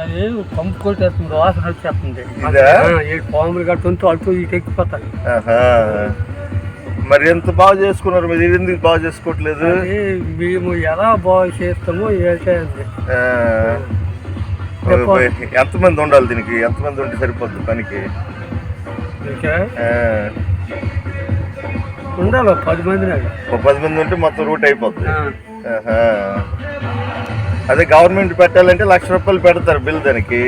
అది పంపు కొట్టేస్తుంది వాసన వచ్చేస్తుంది. ఈ పాములు కట్టుంటూ అటు ఇటు ఎక్కిపోతాయి. మరి ఎంత బాగా చేసుకున్నారు? మీరు ఎందుకు బాగా చేసుకోవట్లేదు? మేము ఎలా బాగా చేస్తామో ఆ, ఎంతమంది ఉండాలి దీనికి? ఎంతమంది ఉంటే సరిపోద్ది పనికి? ఉండాలి పది మంది పది మంది ఉంటే మొత్తం రూట్ అయిపోద్ది. ఆహా. అదే గవర్నమెంట్ పెట్టాలంటే లక్ష రూపాయలు పెడతారు బిల్ దానికి.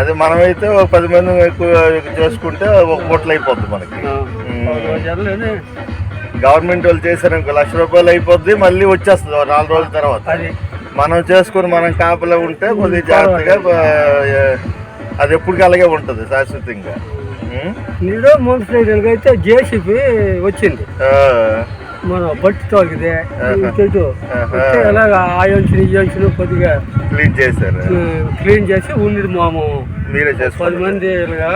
అదే మనమైతే ఒక పది మంది ఎక్కువ చేసుకుంటే ఒక పూటలు అయిపోద్ది మనకి. గవర్నమెంట్ వాళ్ళు చేశారనుకో లక్ష రూపాయలు అయిపోద్ది మళ్ళీ వచ్చేస్తుంది నాలుగు రోజుల తర్వాత. మనం చేసుకుని మనం కాపలా ఉంటే కొద్దిగా జాగ్రత్తగా అది ఎప్పటికీ అలాగే ఉంటుంది శాశ్వతంగా? నీడో అయితే జేసీబీ వచ్చింది. మన బట్టి ఆహా. వస్తే ఇలాగ ఆ ఈ కొద్దిగా క్లీన్ చేశారు? క్లీన్ చేసి ఉన్నది మాము. మీరే పది చేసుకోండి మంది ఇలాగా.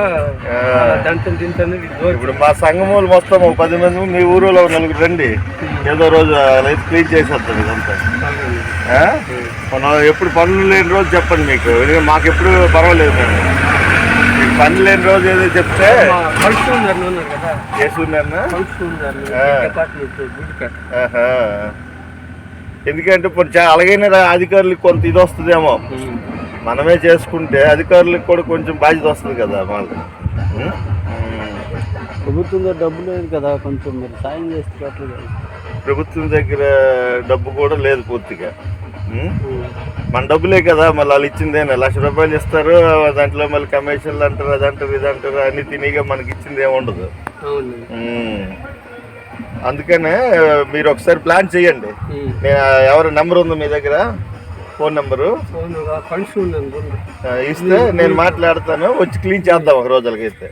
దంతం తింటాను ఇప్పుడు మా సంఘం వాళ్ళు మొత్తం పది మంది మీ ఊరిలో నలుగురు రండి. ఏదో రోజు అలా క్లీన్ చేసేస్తాం ఇదంతా? మనం ఎప్పుడు పనులు లేని రోజు చెప్పండి మీకు. మాకు ఎప్పుడు పర్వాలేదు మేము పనులు లేని రోజు ఏదో చెప్తే కదా. డిపార్ట్మెంట్. ఎందుకంటే ఇప్పుడు అలాగైనా అధికారులకు కొంత ఇది వస్తుందేమో మనమే చేసుకుంటే అధికారులకు కూడా కొంచెం బాధ్యత వస్తుంది కదా ఉం? ఉం. ప్రభుత్వంలో డబ్బు లేదు కదా కొంచెం మీరు సాయం చేస్తే అట్లా ప్రభుత్వం దగ్గర డబ్బు కూడా లేదు పూర్తిగా? మన డబ్బులే కదా మళ్ళీ వాళ్ళు ఇచ్చిందేనా లక్ష రూపాయలు ఇస్తారు దాంట్లో మళ్ళీ కమిషన్లు అంటారు అది అంటారు ఇది అంటారు అన్ని తినిగా మనకి ఇచ్చింది ఏమి ఉండదు. అందుకనే మీరు ఒకసారి ప్లాన్ చేయండి. నేను ఎవరి నెంబర్ ఉంది మీ దగ్గర? ఫోన్ నెంబరు ఇస్తే నేను మాట్లాడతాను వచ్చి క్లీన్ చేద్దాం ఒక రోజులకైతే.